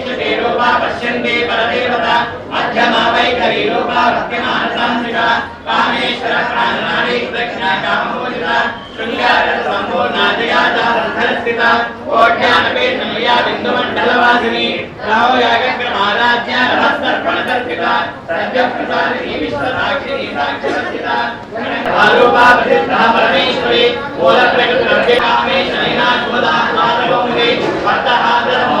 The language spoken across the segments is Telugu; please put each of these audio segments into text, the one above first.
चक्षुषे रूपा पश्यन्ति परदेवता। मध्यमा वै करी रूपा भक्तिमानसान्विता कामेश्वर प्राणनारी दक्षिणा कामोदिता शृङ्गारसम्पूर्णादयाजालन्धरस्थिता कोट्यानपे समया बिन्दुमण्डलवासिनी। रावयागक्रमाराध्या रहस्तर्पणसर्पिता सद्यप्रसादिनी विश्वसाक्षिणी साक्षरस्थिता आरूपा प्रतिष्ठा परमेश्वरी। मूलप्रकृतिकामे शनिना कुमदात्मा नवमुखे भक्तहादरमो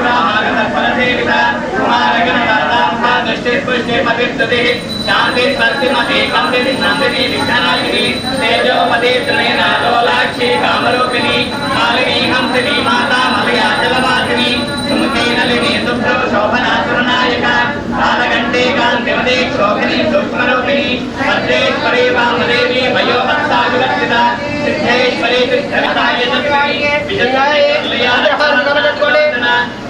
स्टेपे शांति नंदिनी विघ्ननाशिनी तेजोपदे त्रिनालोलाक्षी कामरूपिणी। कालिनी हंसिनी माता मलयाचलवासिनी सुमती नलिनी शुभ्र शोभनासुरनायिका कालघंटे कांतिमदे शोभिनी सूक्ष्मरूपिणी। भद्रेश्वरी वामदेवी वयोभक्ता विवर्तिता सिद्धेश्वरी सिद्धगताय विजयाय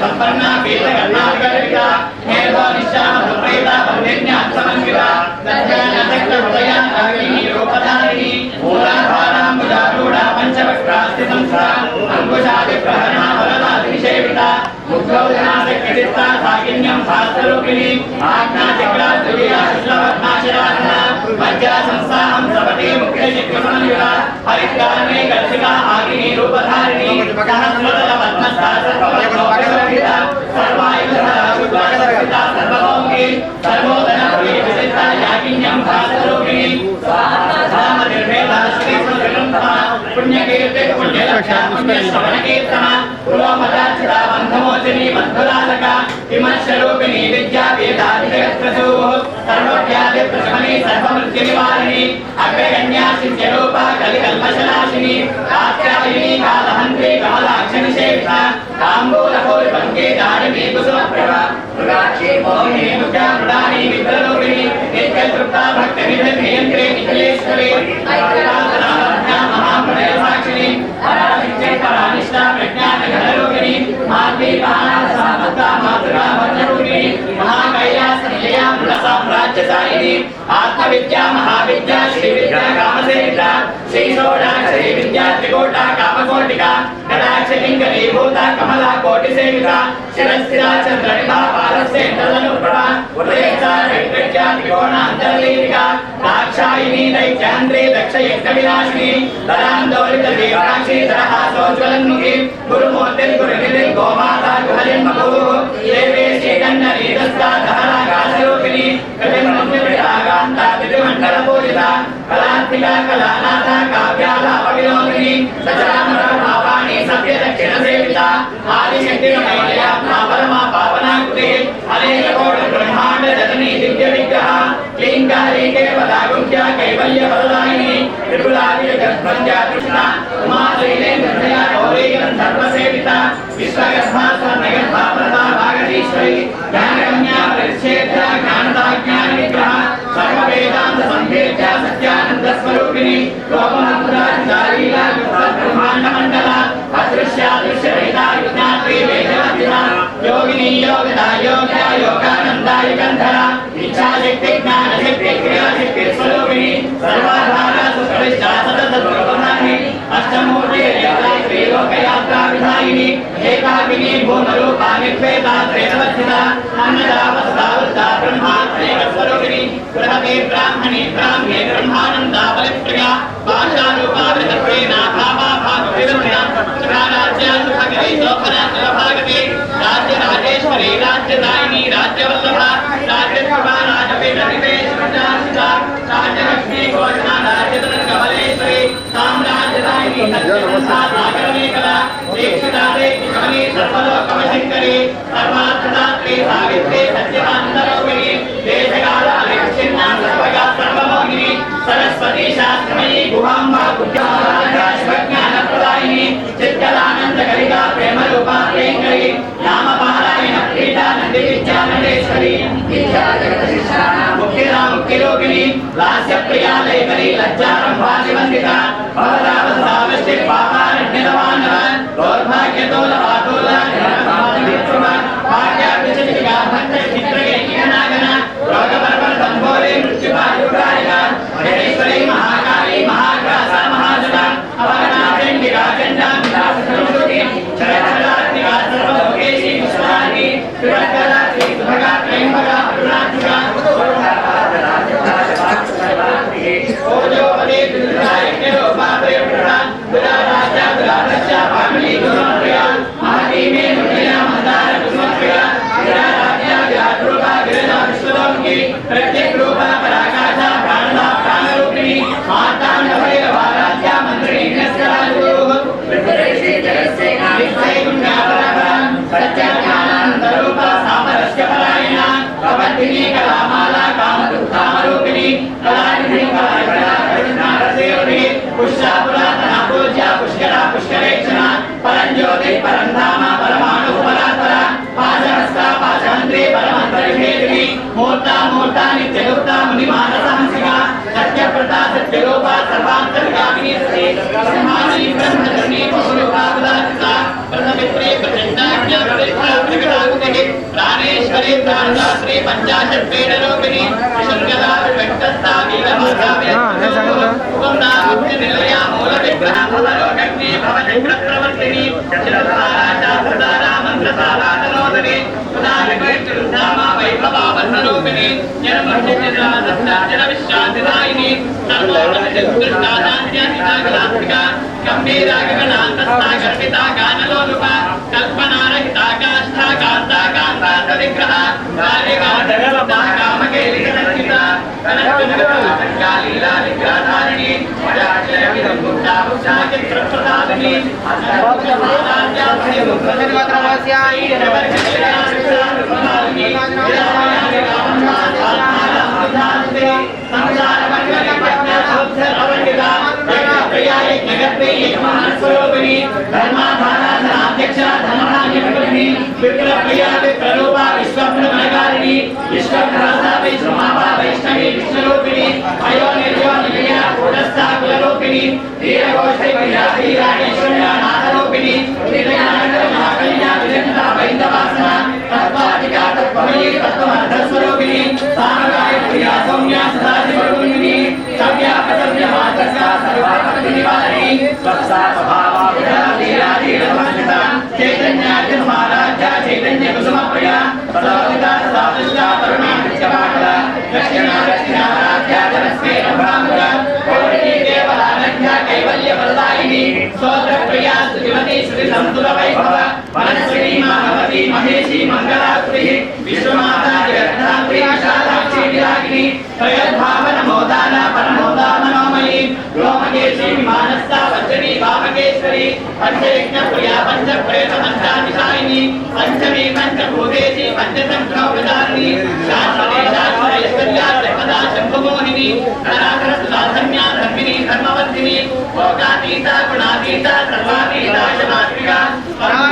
సంపన్న పీఠ కర్ణాటక హేదో నిశ్చామ సుప్రీత బంధిన్యా దర్శన హృదయ అగ్ని రూపధారిణి మూలాధారాంబుజారూఢ పంచవక్రాస్తి సంస్థ అంకుశాది ప్రహరణ వరదాది गौरनाशकटिस्ता साकिन्यं शास्त्ररूपिणीं आज्ञाचक्राचुर्याश्लवर्णाशिराधना मज्जा संस्थाहं सपटे मुख्यशिक्षणयुगा हरिद्गाने गर्षिका आगिनी रूपधारिणी सहस्रदल पद्मस्था सर्ववर्णोपरिवर्तिता सर्वायुधः शुद्धाकर्षिता सर्वलोङ्गी सर्वोदनप्रियविशिष्टा याकिन्यं शास्त्ररूपिणी स्वाहा धाम निर्भेदा श्रीसुदृढं पुण्यकीर्तिः స్వాహాధామ నిర్భేద బంధమోచని మధ్వరాధక విమర్శరూపిణి విద్యా వేదాధికృతూ సర్వవ్యాధి ప్రశమని సర్వమృత్యు నివారిణి అగ్రగణ్యా సిద్ధ్యరూప కలికల్మశనాశిని కాత్యాయిని కాలహంత్రి కమలాక్షని సేవిత తాంబూల కోరి పంకే దాడిని మృగాక్షి మోహిని మృడాని నియంత్రే నిఖిలేశ్వరి సాక్షిని పరాశక్తి आत्मविद्या, महाविद्या, श्रीविद्या कामसेविद्या श्रीषोडाक्षरी विद्या त्रिकोटा, कामकोटिका कटाक्षलिङ्गरी भूता, कमला कोटिसेविता शिरस्थिरा, चन्द्रनिभा पारस्येन्द्रधनुप्रभा हृदयस्था वेङ्कट्या त्रिकोणान्तर्लीलिका दाक्षायिनी, दैत्यान्द्रे दक्षयज्ञविनाशिनी धरान्दोलितदेवाक्षी धरः सोज्वलन्मुखी गुरुमूर्तिर्गुरुनिधिर्गोमाता गुहलिन्मगुः देवी కళాత్మిక కళానాథ కావ్యాలాప సచరామర భావాని సభ్య దక్షిణ సేవిత ఆదిశక్తి రమణీయ పరమా పావనాకృతి అనేక కోటి బ్రహ్మాండ జనని దివ్య విగ్రహ లింగారి కేవల కైవల్య వరదాయిని త్రిపురాది జగద్వంద్య కృష్ణ ఉమా శ్రీలేంద్రయ గౌరీ ప్రదా భాగదీశ్వరి స్వరూపిణి బ్రహ్మాండ మండల అదృశ్య దృశ్య వేదా యోగిని యోగదా యోగ యోగానందాయ గంధర ఇచ్ఛాశక్తి జ్ఞానశక్తి క్రియాశక్తి స్వరూపిణి సర్వాధార సుప్రవిష్ట సతత ఏకాకిని భూమరూపాని శ్వేతా శ్వేతవర్ధిత అన్నదా వస్తావృతా బ్రహ్మాత్మేకస్వరూపిణి బృహతే బ్రాహ్మణి బ్రాహ్మే బ్రహ్మానందా బలిప్రియ భాషారూపా వృతత్వేన భావా భాగవిరుణ సుఖారాజ్యా సుఖగిరి రాజ్య రాజేశ్వరి రాజ్యదాయిని రాజ్యవల్లభ రాజ్యసభా రాజపేట నివేశ రాజ్యలక్ష్మీ ఘోషణ उमाम्बा कुब्जाराजभज्ञानप्रदायिनी चित्तदानन्दकलिता प्रेमरूपा प्रियङ्करी नामपारायण प्रीता नन्दिविद्यानन्देश्वरी मुक्तिरा मुक्तिलोकिनी लास्यप्रिया लेखनी लज्जारम्भा निबन्धिता भवदावसावश्य पापारण्यतवानः दौर्भाग्यतोलभातोलभाग्याभिचलिका भक्तशिखा నిత్యగుప్త ముని మానసహంసిక సత్యప్రత సత్యరూప సర్వాంతర్గామిని శ్రీ బ్రహ్మాణి బ్రహ్మధర్మి బహురూపాపదాచిత ప్రథమిత్రే ప్రచండాజ్ఞ ప్రతిష్ఠా ప్రకటాకుతి ప్రాణేశ్వరి ప్రాణదాత్రి పంచాశత్ పీడరూపిణి విశుద్ధదా జనమర్జన విశ్రాంతిదాయిని సర్వోపనిషత్కృష్ణాదాన్యాధిక గంభీరాగణాంతస్థాగర్భిత గానలోలుప కల్పనారహిత కాష్ఠా కాంతా కాంతాంత విగ్రహ విగ్రహధారిణి చిత్రప్రదాపిని విశ్వప్రమణగారిణి విశ్వప్రస వైష్ణవా వైష్ణవి విష్ణురూపిణి అయో నిర్యో నిలయ కూటస్థా కులరూపిణి వీరఘోషై ప్రియా శ్రీరాజేశ్వర్య నాథరూపిణి నిలయానంద మహాకళ్యా విజంత వైందవాసన తత్వాధికా తత్వమయీ తత్వమర్థస్వరూపిణి సామగాయ ప్రియా సౌమ్య సదాశివరూపిణి చైతన్య సదావిత సదావిష్ట తరుణా నిత్యపాటల దక్షిణ దక్షిణారాధ్య జనస్మే నభాముగ కోరిణీ దేవరానధ్య కైవల్య వరదాయిని స్తోత్ర శ్రీమతి శ్రీ సంతుల వైభవ. మానవతి మహేషి మంగళాశ్రీ జగద్ధాత్రి విశాలాక్షి విరాగిని త్రయద్భావన మోదాన పరమో వామకేశ్వరి పంచయజ్ఞ ప్రియా పంచ ప్రేత పంచాధిశాయిని పంచమీ పంచభూతేశి పంచతంత్రో విదారిణి శాశ్వతే శాశ్వతైశ్వర్యా త్రిపదా శంభుమోహిని నరాకర సుధాధన్యా ధర్మిణి ధర్మవర్ధిని భోగాతీత గుణాతీత సర్వాతీత శమాత్మిక బాలాయి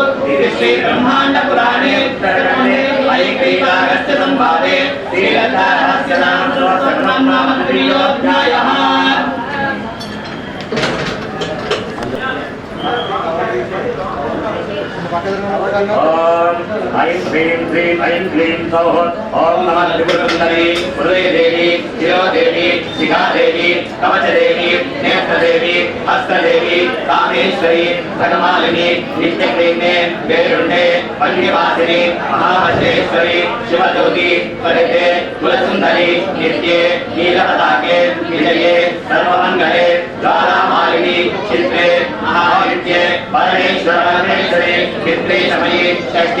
శ్రీ బ్రహ్మాండ పురాణే ప్రకటనే ఐకైకాగస్య సంవాదే శ్రీలతా రహస్యనామ సర్వం నామ త్రియోధ్యాయః ఓం ఐం హ్రీం శ్రీం ఐం క్లీం సౌః ఓం నమః త్రిపురసుందరి హృదయదేవి శిరోదేవి శిఖాదేవి కవచదేవి నేత్రదేవి హస్తదేవి కామేశ్వరి ధనమాలిని నిత్యక్లీనే వేరుండే పల్లివాసిని మహాభద్రేశ్వరి శివజ్యోతి పరితే కులసుందరి నిత్యే నీలపతాకే విజయే సర్వమంగళే జ్వాలామాలిని చిత్రే మహావిద్యే పరమేశ్వర పరమేశ్వరి చిత్రే సమయే షష్ఠి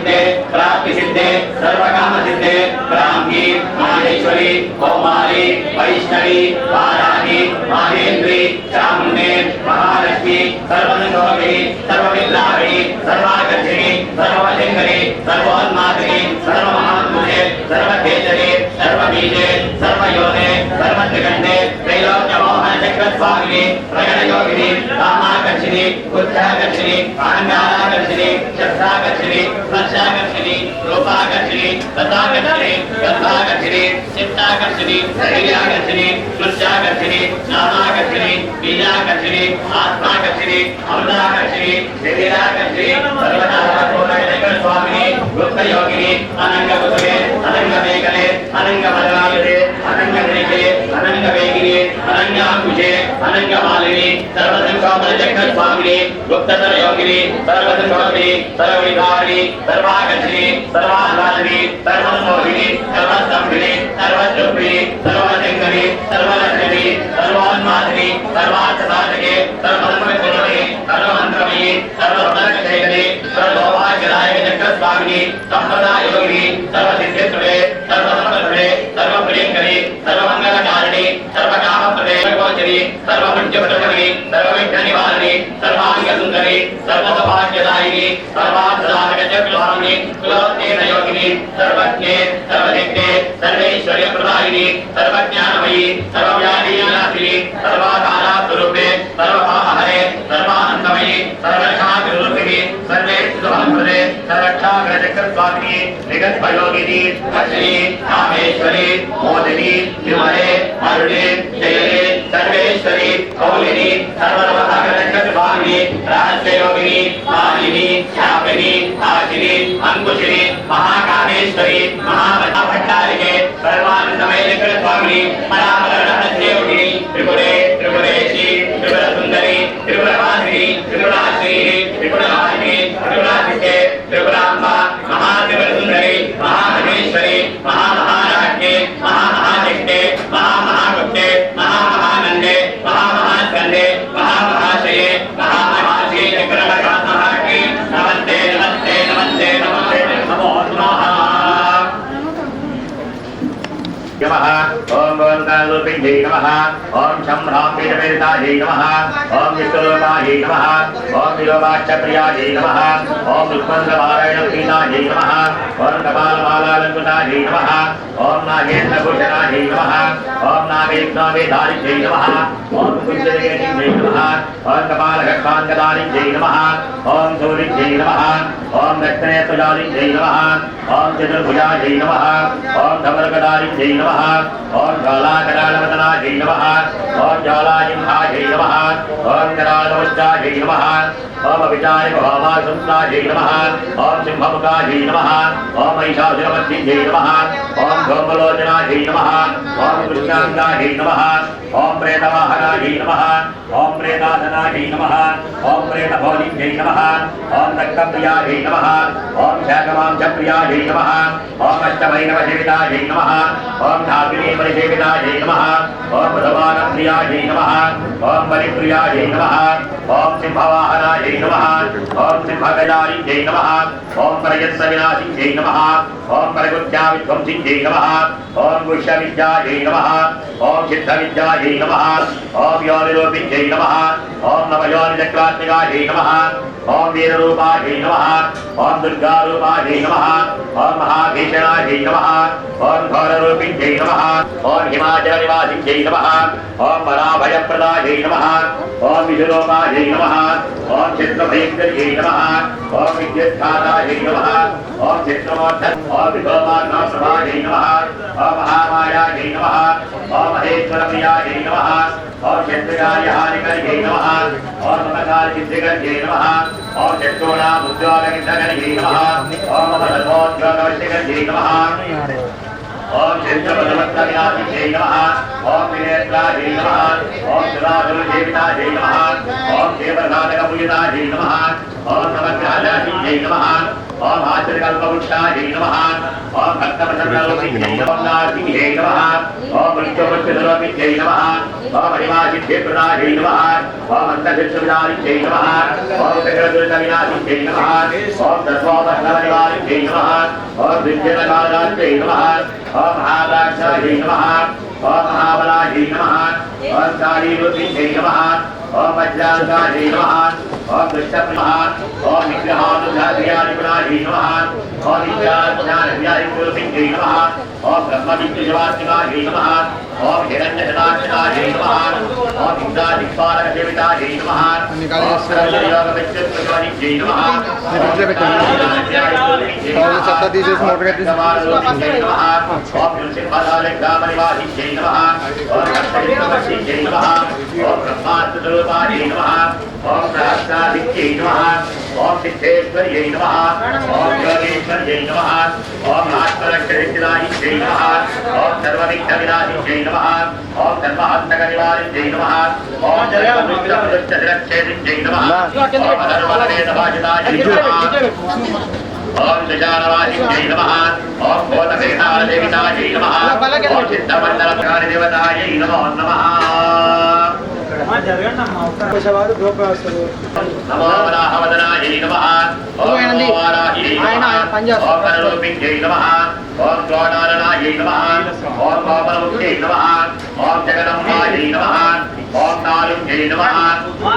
सिद्धे, प्राप्ति सिद्धे सर्व काम सिद्धे, ब्राह्मी, माहेश्वरी, कौमारी, वैष्णवी, वाराही, महेन्द्री चामुंडे महालक्ष्मी सर्वसंभवी सर्वविद्रावी सर्वाकर्षिणी सर्वशंकरी सर्वोन्मात्री सर्वमहात्मने, सर्वकेसरी, सर्वबीजे सर्वयोने सर्वत्रिकण्डे त्रैलोक्यमोहनचक्रस्वामिनि प्रकटयोगिनि रामा సర్వాకర్షిణి సర్వశంకరి సర్వోన్మాదిని సర్వమహాత్ముజే సర్వకేశరి సర్వబీజే సర్వయోనే సర్వత్రికండే త్రైలోక్యమోహన చక్రస్వామిని ప్రగణయోగిని కామాకర్షిణి బుద్ధాకర్షిణి అహంకారాకర్షిణి శబ్దాకర్షిణి స్పర్శాకర్షిణి రూపాకర్షిణి తథాకర్షిణి గర్భాకర్షిణి చిత్తాకర్షిణి శరీరాకర్షిణి స్పృశాకర్షిణి నామాకర్షిణి బీజాకర్షిణి ఆత్మాకర్షిణి అమృతాకర్షిణి శరీరాకర్షిణి సర్వదా స్వామిని గుప్తయోగిని అనంగ కుసుమే అనంగ మేఘలే అనంగ మదరాయుధే అనంగ గణికే అనంగ వేగిని అనంగాంకుశే అనంగ మాలిని సర్వసంకోమల చక్ర స్వామిని గుప్తతర యోగిని సర్వసంకోమిని సర్వవిధారిణి సర్వాకర్షిణి సర్వాహ్లాదిని సర్వసమోహిని సర్వస్తంభిని సర్వద్రుపిణి సర్వశంకరి సర్వలక్ష్మి సర్వోన్మాదిని సర్వార్థసాధకే సర్వసంకృతి సర్వమంత్రమయి సర్వసర్గశేఖరి సర్వోపాగ్యదాయక చక్ర స్వామిని సంప్రదాయోగిని సర్వసిద్ధిత్రుడే సర్వసమర్థుడే సర్వకామప్రదే గోచరి సర్వముఖ్యప్రభని సర్వవిఘ్న నివారణి సర్వాంగ సుందరి సర్వసౌభాగ్యదాయిని సర్వార్థసాధక చక్రస్వామిని కులోత్తేన యోగిని సర్వజ్ఞే సర్వశక్తే సర్వేశ్వర్య ప్రదాయిని సర్వజ్ఞానమయి సర్వవ్యాధీనాశిని సర్వాధారా స్వరూపే సర్వపాపహరే సర్వానందమయి సర్వరక్షాభివృద్ధిని సర్వే సుధమృదే సర్వక్షాగ్రచక్రస్వామిని నిగద్భయోగిని లక్ష్మి కామేశ్వరి మోదిని విమలే మరుడే జయలే. సర్వేశ్వరి కౌలిని సర్వలోకాగ్రచక్రస్వామిని రహస్యయోగిని మాలిని శాపిని ఆశిని అంకుశిని మహాకామేశ్వరి మహాభట్టారికే సర్వానందమయ చక్ర స్వామిని పరామర రహస్యయోగిని త్రిపురే गोविन्दालुपिण्डे नमः ॐ शम्भ्रां पीठमेतायै नमः ॐ विष्णुलोकायै नमः ॐ विलोकाक्षप्रियायै नमः ॐ रुक्मन्द्रपारायणप्रीतायै नमः ॐ कपालमालालङ्कृतायै नमः ॐ नागेन्द्रभूषणायै नमः ॐ नागेन्द्रवेधारित्यै नमः ॐ कुञ्जलिकेतिञ्जै नमः ॐ कपालघट्टाङ्गदारिञ्जै नमः ॐ सूरिञ्जै नमः ॐ दक्षिणेत्वजालिञ्जै नमः ॐ चतुर्भुजायै नमः ॐ धवलकदारिञ्जै नमः ॐ ज्वालाकटालवदनायै नमः ॐ ज्वालाजिह्वायै नमः ॐ ओम ओम ओम ओम ओम नमः। ओम सिंहमुखायै नमः। ओम महिषासुरमर्दिन्यै नमः। ओम धूमलोचनायै नमः। ओम कृष्णाङ्गायै नमः। ओम प्रेतवाहनायै नमः। ओम प्रेतासनायै नमः। ओम प्रेतभोलिन्यै नमः। ओम रक्तप्रियायै नमः। ओम शाकमांसप्रियायै नमः। ओम अष्टवैनवसेवितायै नमः। ओम धात्रीपरिसेवितायै नमः। ओम भगवानप्रियायै नमः। ओम बलिप्रियायै नमः। నమ ఓం సింహవాహనాజై నమ ఓం సింహగజాలింజై నమ ఓం ప్రయత్సవినాశింజై నమ ఓం ప్రకృత్యా విధ్వంసింజై నమ ఓం గుష్యవిద్యాజై నమ ఓం సిద్ధవిద్యాజై నమ ఓం యోనిరూపింజై నమ ఓం నవయోనిచక్రాత్మికాజై నమ ఓం వీరరూపాజై నమ ఓం దుర్గారూపాజై నమ ఓం మహాభీషణాజై నమ ఓం ఘోరరూపింజై నమ ఓం హిమాచల నివాసింజై నమ ఓం పరాభయప్రదాజై నమ ఓం విషురూపాజై నమ ఓం చిత్రభయంకర్యై నమ ఓం విద్యుత్ఘాతాజై నమ ఓం చిత్రమోర్థ ఓం విభోమాగ్నప్రభాజై నమ ఓం మహామాయాజై నమ ఓం మహేశ్వరప్రియాజై నమ ओम विश्वरूपायै नमः ओम क्षेत्रभयङ्कर्यै नमः ओम विद्युत्खातायै नमः ओम क्षेत्रमोद्धन ओम विश्वमानसभायै नमः ओम महामायायै नमः ओम महेश्वरमयायै नमः ओम क्षेत्रकार्यहारिकर्यै नमः ओम ममकारचिद्धिकर्यै नमः ओम क्षेत्रोणामुद्योगनिधकर्यै नमः ओम ममलभोद्योगवश्यकर्यै नमः ओम चिंतमधमत्तव्याः जय नमः ओम विनेत्रा जय नमः। ओम जलाधुर्जीविता जय नमः। ओम देवनाथ का देवनाथकपुजिता जय नमः। ओम नमः जय नमः। ओम आचर्यकल्पवृक्षायै नमः। ओम भक्तप्रसन्नलोकित्यै नमः। नमः ओम मृत्युपक्षलोकित्यै नमः। ओम हरिमादित्यप्रदायै नमः। ओम अन्तःशिक्षुविदारित्यै नमः। ओम चक्रदुरितविनाशित्यै नमः। ओम दत्त्वापहलवनिवारित्यै नमः। ओम विद्यनकालात्यै नमः। ओम महादाक्षायै नमः। ओम महाबलायै नमः। ओम चारीरूपित्यै नमः। ओम अज्ञानकाजी नमः ओम दुष्टप्रहार ओम विग्रहानुधाधियारिपुणाजी नमः ओम विद्याज्ञानधियारिपुरसिंहजी नमः ओम ब्रह्मविद्युजवास्तिकाजी नमः ओम हिरण्यशताक्षिकाजी नमः ओम इंद्राधिपालकदेवताजी नमः ओम सर्वयोगविद्युत्प्रकारिजी नमः ओम सत्ताधीशेष मोटगति समारोही नमः ओम युसिपादालेखामनिवासी नमः ओम कर्तव्यमसी नमः ओम ब्रह्मात्मदुर అధర్వలవేదభాజితాజై నమ. ఓం సుజానవాసిజై నమ. ఓం భూతవేహారదేవితాజై నమ. ఓం చిత్తమండలప్రాణిదేవతాయై నమో. నమః వారు గోపాలు నమో వరాహవదనాయై నమః. ఓం నమో వారాహియై నమః. ఓం వరరూపిణ్యై నమః. ఓం క్రోడాలనాయై నమః. ఓం గోపరముఖ్యై నమః. ఓం జగదంబాయై నమః. ఓం నాలుంజై నమః.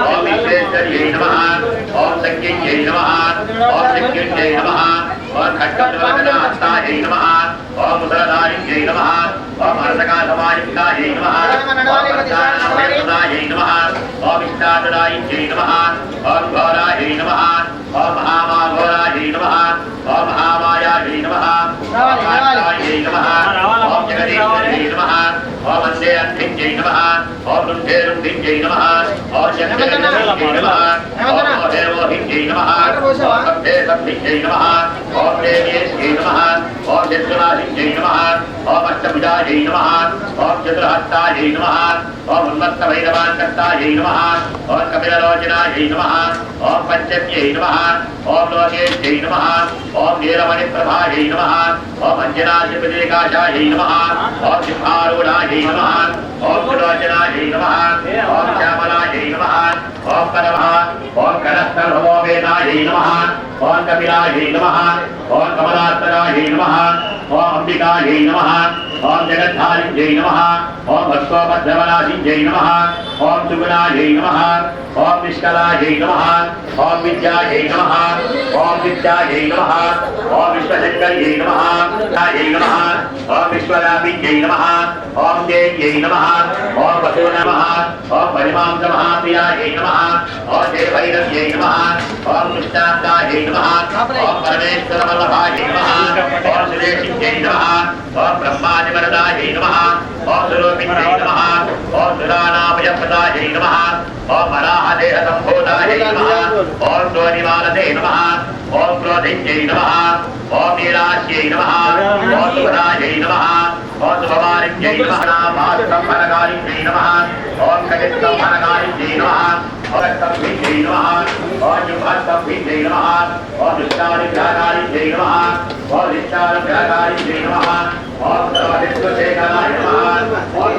ఓం విశ్వేశ్వర్యై నమః. ఓం సంజ్ఞై నమః. ఓం శక్త్యుంజై నమః. ఓం ముసలధారిణ్యై నమః. ఓం అరసకాసమాయుక్తాయై నమః. ఓం ప్రధానమయప్రదాయై నమః. ఓం ఇష్టాదురాయిన్యై నమః. ఓం ఘోరాయై నమః. ఓం మహామాఘోరాయై నమః ఓం మహామాయాయై నమః. ఓం మాత్రాయై ओम वंदे अभ्युञ्जै नमः ओम रुण्ठेरुभ्युञ्जै नमः ओम चन्द्रेभ्युञ्जै नमः ओम मोहेरोभ्युञ्जै नमः ओम कम्भेभ्युञ्जै नमः ओम देवेभ्यै नमः ओम चन्द्रमाभ्युञ्जै नमः ओम अष्टभुजायै नमः ओम चतुर्हस्तायै नमः ओम उन्मत्तभैरवान्तत्तायै नमः ओम कपिललोचनायै नमः ओम पञ्चम्यै नमः ओम लोकेभ्यै नमः ओम नीलमणिप्रभायै नमः ओम अञ्जनाधिपतिकाशायै नमः ओम सिंहा నమః నమ. ఓం సింహారూఢాయై నమః. ఓం సులోచనాయై నమ ఓం శ్యామలాయై నమః. ఓం పరమః. ఓం కరస్థలభవోవేదాయై నమః. ఓం కపిలాయై నమ. ఓం కమలాత్మరాయై నమ. ఓం అంబికాయై నమ. ओम जगद्धारिण्यै नमः ओम भक्तोपद्रवनाशिञ्जै नमः ओम सुगुणायै नमः ओम निष्कलायै नमः ओम विद्यायै नमः ओम विद्यायै नमः ओम विश्वशङ्कर्यै नमः यै नमः ओम विश्वरामिञ्जै नमः ओम देव्यै नमः ओम वसु नमः ओम परिमांसमहाप्रियायै नमः ओम देवैरव्यै नमः ओम निष्ठान्तायै नमः ओम परमेश्वरवल्लभायै नमः ओम सुरेशिञ्जै नमः ओम ब्रह्माय ఓం బ్రహ్మాదివరదాయై నమః ఓం సురూపిణ్యై నమః ఓం సురానామయప్రదాయై నమః ఓం వరాహదేహ సంభూతాయై నమః ఓం విమాలతే నమః ఓం క్రోధించై నమః ఓం నీలాశ్యై నమః ఓం శుభదాయై నమః ఓం శుభమారిణ్యై నమః నామాస్తంభనకారిణ్యై నమః ఓం కటిస్తంభనకారిణ్యై నమః ఓం స్తంభించై నమః ఓం యుభస్తంభించై నమః ఓం విష్ణానిగ్రహకారిణ్యై నమః ఓం విష్ణానుగ్రహకారిణ్యై నమః ఓం సర్వశక్తిశేఖరాయ నమః ఓం